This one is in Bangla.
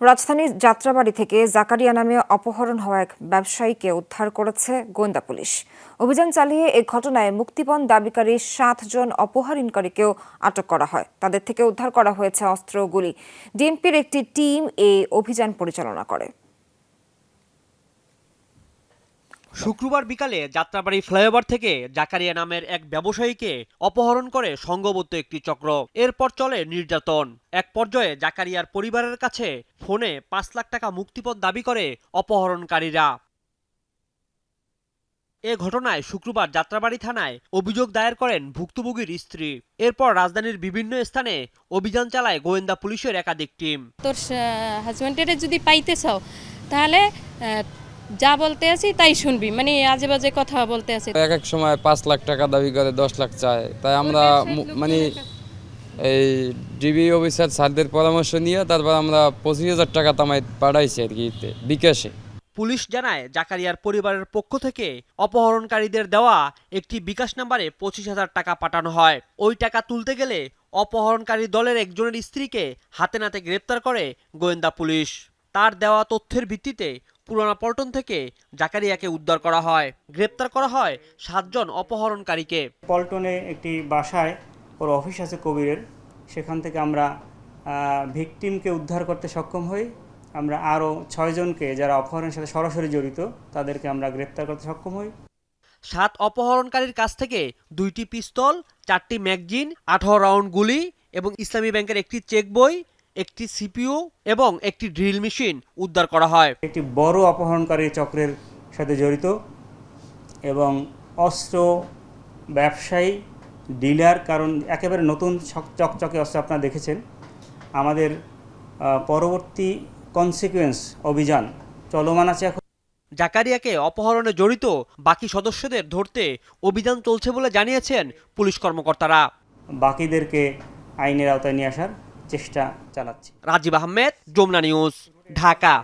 রাজধানীর যাত্রাবাড়ি থেকে জাকারিয়া নামে অপহরণ হওয়া এক ব্যবসায়ীকে উদ্ধার করেছে গোয়েন্দা পুলিশ। অভিযান চালিয়ে এ ঘটনায় মুক্তিপণ দাবিকারী সাতজন অপহরণকারীকেও আটক করা হয়। তাদের থেকে উদ্ধার করা হয়েছে অস্ত্র গুলি। ডিএমপির একটি টিম এই অভিযান পরিচালনা করে। শুক্রবার বিকালে যাত্রাবাড়ি ফ্লাইওভার থেকে জাকারিয়া নামের এক ব্যবসায়ীকে অপহরণ করে সংঘবদ্ধ একটি চক্র। এরপর চলে নির্যাতন। এক পর্যায়ে জাকারিয়ার পরিবারের কাছে ফোনে পাঁচ লাখ টাকা মুক্তিপণ দাবি করে অপহরণকারীরা। এ ঘটনায় শুক্রবার যাত্রাবাড়ি থানায় অভিযোগ দায়ের করেন ভুক্তভোগীর স্ত্রী। এরপর রাজধানীর বিভিন্ন স্থানে অভিযান চালায় গোয়েন্দা পুলিশের একাধিক টিম। তোর হাজব্যান্ডের যদি পাইতে চাও, তাহলে যা বলতে আছি তাই শুনবি মানে আজে বাজে কথা বলতে আছে। এক এক সময় পাঁচ লাখ টাকা দাবি করে দশ লাখ চায়। তাই আমরা মানে এই ডিবি অফিসার স্যারদের পরামর্শ নিয়ে তারপর আমরা পঁচিশ হাজার টাকা তামাই পাঠাইছি আর কি বিকাশে। পুলিশ জানায় জাকারিয়ার পরিবারের পক্ষ থেকে অপহরণকারীদের দেওয়া একটি বিকাশ নাম্বারে পঁচিশ হাজার টাকা পাঠানো হয়। ওই টাকা তুলতে গেলে অপহরণকারী দলের একজনের স্ত্রীকে হাতে নাতে গ্রেপ্তার করে গোয়েন্দা পুলিশ। তার দেওয়া তথ্যের ভিত্তিতে পুরানা পল্টন থেকে জাকারিয়াকে উদ্ধার করা হয়। গ্রেপ্তার করা হয় সাতজন অপহরণকারীকে। পল্টনে একটি বাসায় ওর অফিস আছে কবিরের। সেখান থেকে আমরা ভিকটিমকে উদ্ধার করতে সক্ষম হই। আমরা আরও ছয়জনকে যারা অপহরণের সাথে সরাসরি জড়িত তাদেরকে আমরা গ্রেপ্তার করতে সক্ষম হই। সাত অপহরণকারীর কাছ থেকে দুইটি পিস্তল চারটি ম্যাগজিন আঠারো রাউন্ড গুলি এবং ইসলামী ব্যাংকের একটি চেক বই একটি সিপিইউ এবং একটি ড্রিল মেশিন উদ্ধার করা হয়। একটি বড় অপহরণকারী চক্রের সাথে জড়িত এবং অস্ত্র ব্যবসায়ী ডিলার কারণ একেবারে নতুন চকচকে অস্ত্র আপনারা দেখেছেন। আমাদের পরবর্তী কনসিকুয়েন্স অভিযান চলমান আছে এখন। জাকারিয়াকে অপহরণে জড়িত বাকি সদস্যদের ধরতে অভিযান চলছে বলে জানিয়েছেন পুলিশ কর্মকর্তারা। বাকিদেরকে আইনের আওতায় নিয়ে আসার চেষ্টা চালাচ্ছি। রাজীব আহমেদ যমুনা নিউজ ঢাকা।